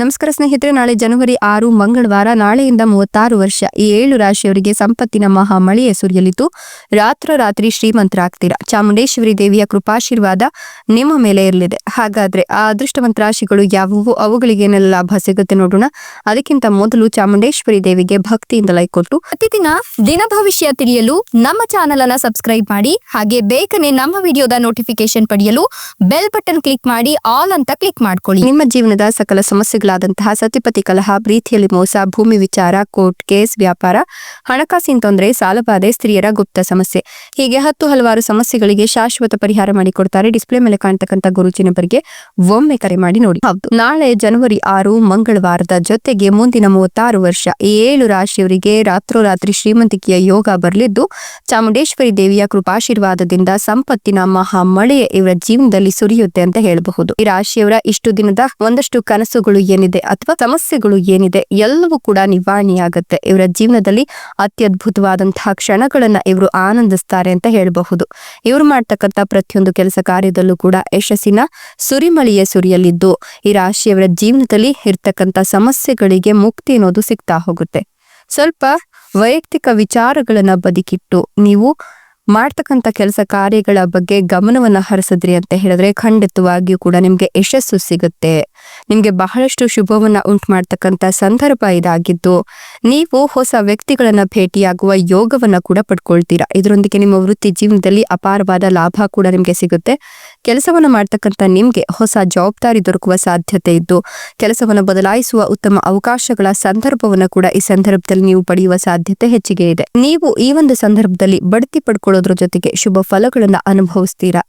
ನಮಸ್ಕಾರ ಸ್ನೇಹಿತರೆ, ನಾಳೆ ಜನವರಿ ಆರು, ಮಂಗಳವಾರ, ನಾಳೆಯಿಂದ ಮೂವತ್ತಾರು ವರ್ಷ. ಈ ಏಳು ರಾಶಿಯವರಿಗೆ ಸಂಪತ್ತಿನ ಮಹಾ ಮಳೆಯೇ ಸುರಿಯಲಿದ್ದು ರಾತ್ರೋರಾತ್ರಿ ಶ್ರೀಮಂತರಾಗ್ತೀರಾ? ಚಾಮುಂಡೇಶ್ವರಿ ದೇವಿಯ ಕೃಪಾಶೀರ್ವಾದ ನಿಮ್ಮ ಮೇಲೆ ಇರಲಿದೆ. ಹಾಗಾದ್ರೆ ಆ ಅದೃಷ್ಟವಂತ ರಾಶಿಗಳು ಯಾವುವು? ಅವುಗಳಿಗೇನೆಲ್ಲ ಲಾಭ ಸಿಗುತ್ತೆ ನೋಡೋಣ. ಅದಕ್ಕಿಂತ ಮೊದಲು ಚಾಮುಂಡೇಶ್ವರಿ ದೇವಿಗೆ ಭಕ್ತಿಯಿಂದ ಲೈಕ್ ಕೊಟ್ಟು, ಪ್ರತಿದಿನ ದಿನ ಭವಿಷ್ಯ ತಿಳಿಯಲು ನಮ್ಮ ಚಾನೆಲ್ ಅನ್ನ ಸಬ್ಸ್ಕ್ರೈಬ್ ಮಾಡಿ, ಹಾಗೆ ಬೇಗನೆ ನಮ್ಮ ವಿಡಿಯೋದ ನೋಟಿಫಿಕೇಶನ್ ಪಡೆಯಲು ಬೆಲ್ ಬಟನ್ ಕ್ಲಿಕ್ ಮಾಡಿ ಆಲ್ ಅಂತ ಕ್ಲಿಕ್ ಮಾಡ್ಕೊಳ್ಳಿ. ನಿಮ್ಮ ಜೀವನದ ಸಕಲ ಸಮಸ್ಯೆಗಳಾದಂತಹ ಸತಿಪತಿ ಕಲಹ ಪ್ರೀತಿಯಲ್ಲಿ ಮೋಸ ಭೂಮಿ ವಿಚಾರ ಕೋರ್ಟ್ ಕೇಸ್ ವ್ಯಾಪಾರ ಹಣಕಾಸಿನ ತೊಂದರೆ ಸಾಲಬಾಧೆ ಸ್ತ್ರೀಯರ ಗುಪ್ತ ಸಮಸ್ಯೆ. ಹೀಗೆ ಹತ್ತು ಹಲವಾರು ಸಮಸ್ಯೆಗಳಿಗೆ ಶಾಶ್ವತ ಪರಿಹಾರ ಮಾಡಿಕೊಡ್ತಾರೆ. ಡಿಸ್ಪ್ಲೇ ಮೇಲೆ ಕಾಣ್ತಕ್ಕಂಥ ಗುರುಜಿನ ಬಗ್ಗೆ ಒಮ್ಮೆ ಕರೆ ಮಾಡಿ ನೋಡಿ. ಹೌದು. ನಾಳೆ ಜನವರಿ ಆರು ಮಂಗಳವಾರದ ಜೊತೆಗೆ ಮುಂದಿನ ಮೂವತ್ತಾರು ವರ್ಷ. ಏಳು ರಾಶಿಯವರಿಗೆ ರಾತ್ರೋರಾತ್ರಿ ಶ್ರೀಮಂತಿಕೆಯ ಯೋಗ ಬರಲಿದ್ದು ಚಾಮುಂಡೇಶ್ವರಿ ದೇವಿಯ ಕೃಪಾಶೀರ್ವಾದದಿಂದ ಸಂಪತ್ತಿನ ಮಹಾ ಮಳೆಯ ಇವರ ಜೀವನದಲ್ಲಿ ಸುರಿಯುತ್ತೆ ಅಂತ ಹೇಳಬಹುದು. ಈ ರಾಶಿಯವರ ಇಷ್ಟು ದಿನದ ಒಂದಷ್ಟು ಕನಸುಗಳು ಏನಿದೆ ಅಥವಾ ಸಮಸ್ಯೆಗಳು ಏನಿದೆ ಎಲ್ಲವೂ ಕೂಡ ನಿವಾರಣೆಯಾಗುತ್ತೆ. ಇವರ ಜೀವನದಲ್ಲಿ ಅತ್ಯದ್ಭುತವಾದಂತಹ ಕ್ಷಣಗಳನ್ನ ಇವರು ಆನಂದಿಸ್ತಾರೆ ಅಂತ ಹೇಳಬಹುದು. ಇವರು ಮಾಡ್ತಕ್ಕಂಥ ಪ್ರತಿಯೊಂದು ಕೆಲಸ ಕಾರ್ಯದಲ್ಲೂ ಕೂಡ ಯಶಸ್ಸಿನ ಸುರಿಮಳಿಯೇ ಸುರಿಯಲಿದ್ದು, ಈ ರಾಶಿಯವರ ಜೀವನದಲ್ಲಿ ಇರ್ತಕ್ಕಂಥ ಸಮಸ್ಯೆಗಳಿಗೆ ಮುಕ್ತಿ ಅನ್ನೋದು ಸಿಗ್ತಾ ಹೋಗುತ್ತೆ. ಸ್ವಲ್ಪ ವೈಯಕ್ತಿಕ ವಿಚಾರಗಳನ್ನ ಬದುಕಿಟ್ಟು, ನೀವು ಮಾಡ್ತಕ್ಕಂಥ ಕೆಲಸ ಕಾರ್ಯಗಳ ಬಗ್ಗೆ ಗಮನವನ್ನ ಹರಿಸಿದ್ರಿ ಅಂತ ಹೇಳಿದ್ರೆ ಖಂಡಿತವಾಗಿಯೂ ಕೂಡ ನಿಮ್ಗೆ ಯಶಸ್ಸು ಸಿಗುತ್ತೆ. ನಿಮ್ಗೆ ಬಹಳಷ್ಟು ಶುಭವನ್ನ ಉಂಟು ಮಾಡ್ತಕ್ಕಂಥ ಸಂದರ್ಭ ಇದಾಗಿದ್ದು, ನೀವು ಹೊಸ ವ್ಯಕ್ತಿಗಳನ್ನ ಭೇಟಿಯಾಗುವ ಯೋಗವನ್ನ ಕೂಡ ಪಡ್ಕೊಳ್ತೀರಾ? ಇದರೊಂದಿಗೆ ನಿಮ್ಮ ವೃತ್ತಿ ಜೀವನದಲ್ಲಿ ಅಪಾರವಾದ ಲಾಭ ಕೂಡ ನಿಮಗೆ ಸಿಗುತ್ತೆ. ಕೆಲಸವನ್ನ ಮಾಡ್ತಕ್ಕಂಥ ನಿಮ್ಗೆ ಹೊಸ ಜವಾಬ್ದಾರಿ ದೊರಕುವ ಸಾಧ್ಯತೆ ಇದ್ದು, ಕೆಲಸವನ್ನು ಬದಲಾಯಿಸುವ ಉತ್ತಮ ಅವಕಾಶಗಳ ಸಂದರ್ಭವನ್ನ ಕೂಡ ಈ ಸಂದರ್ಭದಲ್ಲಿ ನೀವು ಪಡೆಯುವ ಸಾಧ್ಯತೆ ಹೆಚ್ಚಿಗೆ ಇದೆ. ನೀವು ಈ ಒಂದು ಸಂದರ್ಭದಲ್ಲಿ ಬಡ್ತಿ ಪಡ್ಕೊಳ್ಳೋದ್ರ ಜೊತೆಗೆ ಶುಭ ಫಲಗಳನ್ನ ಅನುಭವಿಸ್ತೀರಾ?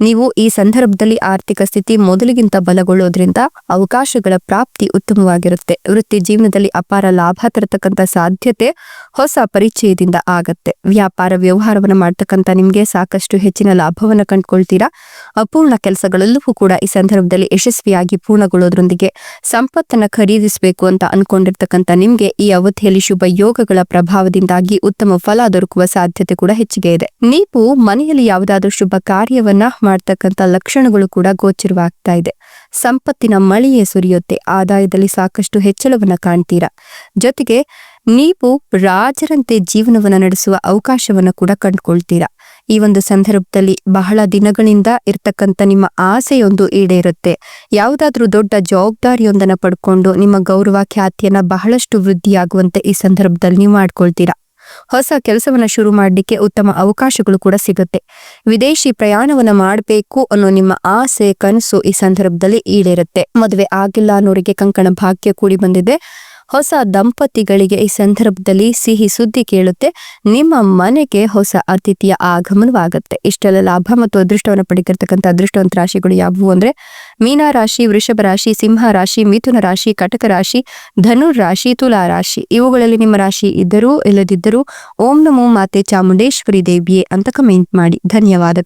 ನೀವು ಈ ಸಂದರ್ಭದಲ್ಲಿ ಆರ್ಥಿಕ ಸ್ಥಿತಿ ಮೊದಲಿಗಿಂತ ಬಲಗೊಳ್ಳೋದ್ರಿಂದ ಅವಕಾಶಗಳ ಪ್ರಾಪ್ತಿ ಉತ್ತಮವಾಗಿರುತ್ತೆ. ವೃತ್ತಿ ಜೀವನದಲ್ಲಿ ಅಪಾರ ಲಾಭ ತರತಕ್ಕಂಥ ಸಾಧ್ಯತೆ ಹೊಸ ಪರಿಚಯದಿಂದ ಆಗತ್ತೆ. ವ್ಯಾಪಾರ ವ್ಯವಹಾರವನ್ನು ಮಾಡ್ತಕ್ಕಂಥ ನಿಮಗೆ ಸಾಕಷ್ಟು ಹೆಚ್ಚಿನ ಲಾಭವನ್ನು ಕಂಡುಕೊಳ್ತೀರಾ? ಅಪೂರ್ಣ ಕೆಲಸಗಳೆಲ್ಲವೂ ಕೂಡ ಈ ಸಂದರ್ಭದಲ್ಲಿ ಯಶಸ್ವಿಯಾಗಿ ಪೂರ್ಣಗೊಳ್ಳೋದ್ರೊಂದಿಗೆ ಸಂಪತ್ತನ್ನು ಖರೀದಿಸಬೇಕು ಅಂತ ಅನ್ಕೊಂಡಿರ್ತಕ್ಕಂಥ ನಿಮಗೆ ಈ ಅವಧಿಯಲ್ಲಿ ಶುಭ ಯೋಗಗಳ ಪ್ರಭಾವದಿಂದಾಗಿ ಉತ್ತಮ ಫಲ ದೊರಕುವ ಸಾಧ್ಯತೆ ಕೂಡ ಹೆಚ್ಚಿಗೆ ಇದೆ. ನೀವು ಮನೆಯಲ್ಲಿ ಯಾವುದಾದ್ರೂ ಶುಭ ಕಾರ್ಯವನ್ನ ಮಾಡ್ತಕ್ಕಂಥ ಲಕ್ಷಣಗಳು ಕೂಡ ಗೋಚರವಾಗ್ತಾ ಇದೆ. ಸಂಪತ್ತಿನ ಮಳೆಯೇ ಸುರಿಯುತ್ತೆ. ಆದಾಯದಲ್ಲಿ ಸಾಕಷ್ಟು ಹೆಚ್ಚಳವನ್ನ ಕಾಣ್ತೀರಾ? ಜೊತೆಗೆ ನೀವು ರಾಜರಂತೆ ಜೀವನವನ್ನ ನಡೆಸುವ ಅವಕಾಶವನ್ನ ಕೂಡ ಕಂಡುಕೊಳ್ತೀರಾ? ಈ ಒಂದು ಸಂದರ್ಭದಲ್ಲಿ ಬಹಳ ದಿನಗಳಿಂದ ಇರ್ತಕ್ಕಂಥ ನಿಮ್ಮ ಆಸೆಯೊಂದು ಈಡೇರುತ್ತೆ. ಯಾವುದಾದ್ರೂ ದೊಡ್ಡ ಜವಾಬ್ದಾರಿಯೊಂದನ್ನ ಪಡ್ಕೊಂಡು ನಿಮ್ಮ ಗೌರವ ಖ್ಯಾತಿಯನ್ನ ಬಹಳಷ್ಟು ವೃದ್ಧಿಯಾಗುವಂತೆ ಈ ಸಂದರ್ಭದಲ್ಲಿ ನೀವು ಮಾಡ್ಕೊಳ್ತೀರಾ? ಹೊಸ ಕೆಲಸವನ್ನ ಶುರು ಮಾಡಲಿಕ್ಕೆ ಉತ್ತಮ ಅವಕಾಶಗಳು ಕೂಡ ಸಿಗುತ್ತೆ. ವಿದೇಶಿ ಪ್ರಯಾಣವನ್ನ ಮಾಡಬೇಕು ಅನ್ನೋ ನಿಮ್ಮ ಆಸೆ, ಕನಸು ಈ ಸಂದರ್ಭದಲ್ಲಿ ಈಡೇರುತ್ತೆ. ಮದುವೆ ಆಗಿಲ್ಲ ಅನ್ನೋರಿಗೆ ಕಂಕಣ ಭಾಗ್ಯ ಕೂಡಿ ಬಂದಿದೆ. ಹೊಸ ದಂಪತಿಗಳಿಗೆ ಈ ಸಂದರ್ಭದಲ್ಲಿ ಸಿಹಿ ಸುದ್ದಿ ಕೇಳುತ್ತೆ. ನಿಮ್ಮ ಮನೆಗೆ ಹೊಸ ಅತಿಥಿಯ ಆಗಮನವಾಗುತ್ತೆ. ಇಷ್ಟೆಲ್ಲ ಲಾಭ ಮತ್ತು ಅದೃಷ್ಟವನ್ನು ಪಡೆದಿರತಕ್ಕಂಥ ಅದೃಷ್ಟವಂತ ರಾಶಿಗಳು ಯಾವುವು ಅಂದ್ರೆ, ಮೀನಾ ರಾಶಿ, ವೃಷಭ ರಾಶಿ, ಸಿಂಹ ರಾಶಿ, ಮಿಥುನ ರಾಶಿ, ಕಟಕ ರಾಶಿ ಧನು ರಾಶಿ, ತುಲಾ ರಾಶಿ. ಇವುಗಳಲ್ಲಿ ನಿಮ್ಮ ರಾಶಿ ಇದ್ದರೂ, ಇಲ್ಲದಿದ್ದರೂ, ಓಂ ನಮೋ ಮಾತೆ ಚಾಮುಂಡೇಶ್ವರಿ ದೇವಿಯೇ ಅಂತ ಕಮೆಂಟ್ ಮಾಡಿ. ಧನ್ಯವಾದಗಳು.